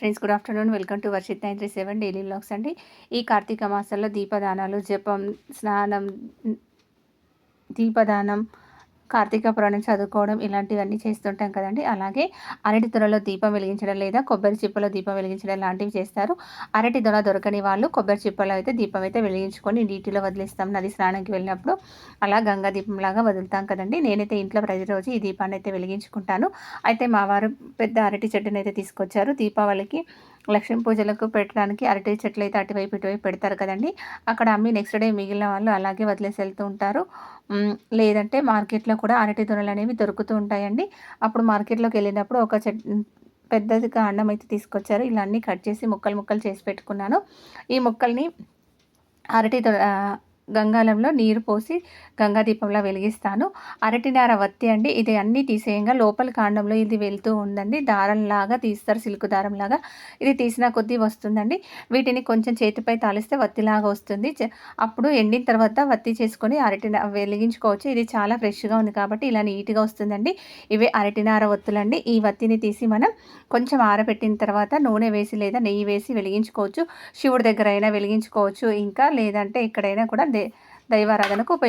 Friends good afternoon. Welcome to Varshith nine three seven daily blogs అండి. ఈ కార్తీక మాసంలో దీపదానాలు జపం స్నానం దీపదానం కార్తీక పురాణం చదువుకోవడం ఇలాంటివన్నీ చేస్తుంటాం కదండి. అలాగే అరటి దొరలో దీపం వెలిగించడం లేదా కొబ్బరి చిప్పలో దీపం వెలిగించడం లాంటివి చేస్తారు. అరటి దొర దొరకని వాళ్ళు కొబ్బరి చిప్పలో అయితే దీపం అయితే వెలిగించుకొని నీటిలో వదిలేస్తాం. నది స్నానానికి వెళ్ళినప్పుడు అలా గంగా దీపంలాగా వదులుతాం కదండి. నేనైతే ఇంట్లో ప్రతిరోజు ఈ దీపాన్ని అయితే వెలిగించుకుంటాను. అయితే మా వారు పెద్ద అరటి చెట్టునైతే తీసుకొచ్చారు. దీపావళికి లక్ష్మీ పూజలకు పెట్టడానికి అరటి చెట్లు అయితే అటువైపు ఇటువైపు పెడతారు కదండి. అక్కడ అమ్మి నెక్స్ట్ డే మిగిలిన వాళ్ళు అలాగే వదిలేసి వెళ్తూ ఉంటారు. లేదంటే మార్కెట్లో కూడా అరటి దొరలు అనేవి దొరుకుతూ ఉంటాయండి. అప్పుడు మార్కెట్లోకి వెళ్ళినప్పుడు ఒక చెట్ పెద్దది కాండం అయితే తీసుకొచ్చారు. ఇలా అన్నీ కట్ చేసి ముక్కలు ముక్కలు చేసి పెట్టుకున్నాను. ఈ ముక్కల్ని అరటి దొర గంగాలంలో నీరు పోసి గంగా దీపంలో వెలిగిస్తాను. అరటినార వత్తి అండి. ఇది అన్నీ తీసేయంగా లోపల కాండంలో ఇది వెళ్తూ ఉందండి. దారంలాగా తీస్తారు సిల్క్ దారంలాగా. ఇది తీసిన కొద్దీ వస్తుందండి. వీటిని కొంచెం చేతిపై తాలిస్తే వత్తిలాగా వస్తుంది. అప్పుడు ఎండిన తర్వాత వత్తి చేసుకొని అరటి వెలిగించుకోవచ్చు. ఇది చాలా ఫ్రెష్గా ఉంది కాబట్టి ఇలా నీట్గా వస్తుందండి. ఇవే అరటినార వత్తులండి. ఈ వత్తిని తీసి మనం కొంచెం ఆరబెట్టిన తర్వాత నూనె వేసి లేదా నెయ్యి వేసి వెలిగించుకోవచ్చు. శివుడి దగ్గర అయినా వెలిగించుకోవచ్చు. ఇంకా లేదంటే ఎక్కడైనా కూడా దైవారాధనకు ఉపయోగ